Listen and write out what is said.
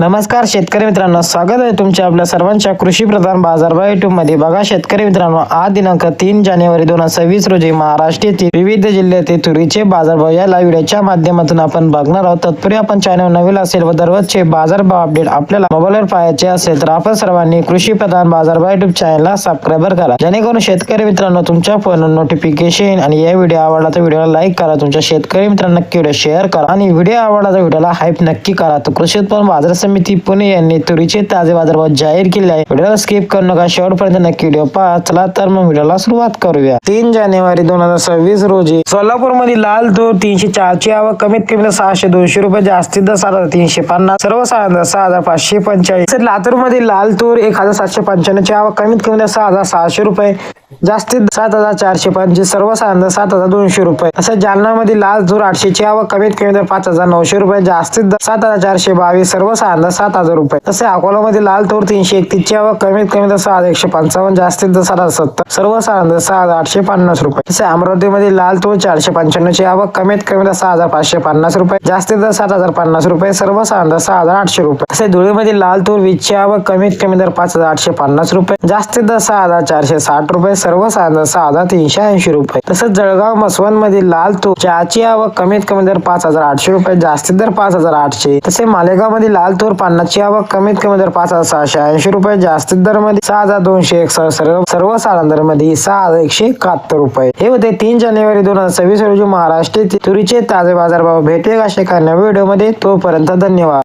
नमस्कार शेतकरी मित्रांनो. स्वागत आहे तुमच्या आपल्या सर्वांच्या कृषी प्रधान बाजारभाव युट्यूबमध्ये. बघा शेतकरी मित्रांनो आज दिनांक तीन जानेवारी दोन हजार सव्वीस रोजी महाराष्ट्रातील विविध जिल्ह्यातील तुरीचे बाजारभाव या लाईव्ह व्हिडिओच्या माध्यमातून आपण बघणार आहोत. तत्पूर्वी आपण चॅनल नवीन असेल व दररोजचे बाजारभाव अपडेट आपल्याला मोबाईलवर पाहायचे असेल तर आपण सर्वांनी कृषी प्रधान बाजारभाव युट्यूब चॅनलला सबस्क्राईबर करा. जेणेकरून शेतकरी मित्रांनो तुमच्या फोनवर नोटिफिकेशन आणि या व्हिडिओ आवडला तर व्हिडिओला लाईक करा. तुमच्या शेतकरी मित्रांना नक्की व्हिडिओ शेअर करा. आणि व्हिडिओ आवडला तर व्हिडिओला हाईप नक्की करा. तर कृषी उत्पन्न बाजार समिती पुणे यांनी तुरीचे ताजे बाजारभाव जाहीर केले आहे. व्हिडिओला स्किप करू नका. शेवटपर्यंत नक्की व्हिडिओ पहा. चला तर मग व्हिडिओला सुरुवात करूया. तीन जानेवारी दोन हजार सव्वीस रोजी सोलापूरमध्ये लाल तूर तीनशे चारची आवक कमीत कमी सहाशे दोनशे रुपये जास्तीत जास्त सात हजार तीनशे पन्नास सर्वसाधारण सहा हजार पाचशे पंचेचाळीस. लातूरमध्ये लाल तूर एक हजार सातशे पंच्याण्णवची आवक कमीत कमी सहा हजार सहाशे रुपये जास्तीत सात हजार चारशे पंचवीस सर्वसाधारण सात हजार दोनशे रुपये. तसंच जालनामध्ये लाल तूर आठशे ची कमीत कमी दर पाच हजार नऊशे रुपये जास्तीत सात हजार चारशे बावीस सर्वसाधारण सात हजार रुपये. तसे अकोलामध्ये लाल तूर तीनशे एकतीस व कमीत कमी दर सहा हजार एकशे पंचावन्न जास्तीत सात हजार सत्तर सर्वसाधारण सहा हजार आठशे पन्नास रुपये. तसे अमरावतीमध्ये लाल तूर चारशे पंच्याण्णव ची आवक कमीत कमी दर सहा हजार पाचशे पन्नास रुपये जास्तीत दर सात हजार पन्नास रुपये सर्वसाधारण सहा हजार आठशे रुपये. तसे धुळेमध्ये लाल तूर वीस व कमीत कमी दर पाच हजार आठशे पन्नास रुपये जास्तीत दर सहा हजार चारशे साठ रुपये सर्वसाधारण दर साधा तीनशे ऐंशी रुपये. तसंच जळगाव मसवण मधील लाल तूर चहाची आवक कमीत कमी दर पाच हजार आठशे रुपये जास्तीत दर पाच हजार आठशे. तसे मालेगावमध्ये लाल तूर पानाची आवक कमीत कमी दर पाच हजार सहाशे ऐंशी रुपये जास्तीत दरमध्ये सहा हजार दोनशे एक सर्व सर्वसाधारण दरमध्ये सहा हजार एकशे एकाहत्तर रुपये. हे होते तीन जानेवारी दोन हजार सव्वीस रोजी महाराष्ट्रातील तुरीचे ताजे बाजारभाव. भेटेल असे एका नव्या व्हिडिओमध्ये तोपर्यंत धन्यवाद.